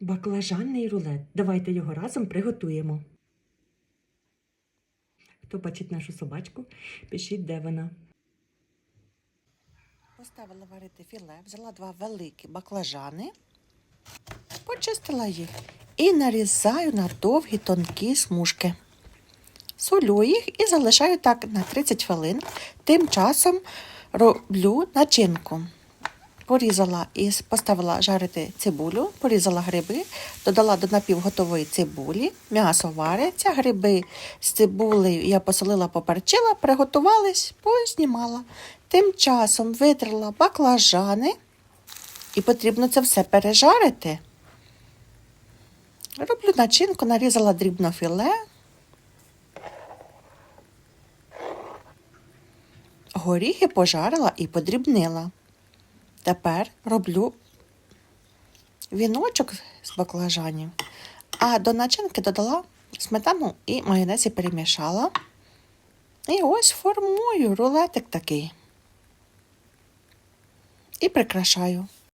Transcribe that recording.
Баклажанний рулет. Давайте його разом приготуємо. Хто бачить нашу собачку, пишіть, де вона. Поставила варити філе, взяла два великі баклажани, почистила їх і нарізаю на довгі тонкі смужки. Солю їх і залишаю так на 30 хвилин. Тим часом роблю начинку. Порізала і поставила жарити цибулю, порізала гриби, додала до напівготової цибулі, м'ясо вариться, гриби з цибулею я посолила, поперчила, приготувались, познімала. Тим часом витерла баклажани, і потрібно це все пережарити. Роблю начинку, нарізала дрібно філе. Горіхи пожарила і подрібнила. Тепер роблю віночок з баклажанів, а до начинки додала сметану і майонез і перемішала. І ось формую рулетик такий. І прикрашаю.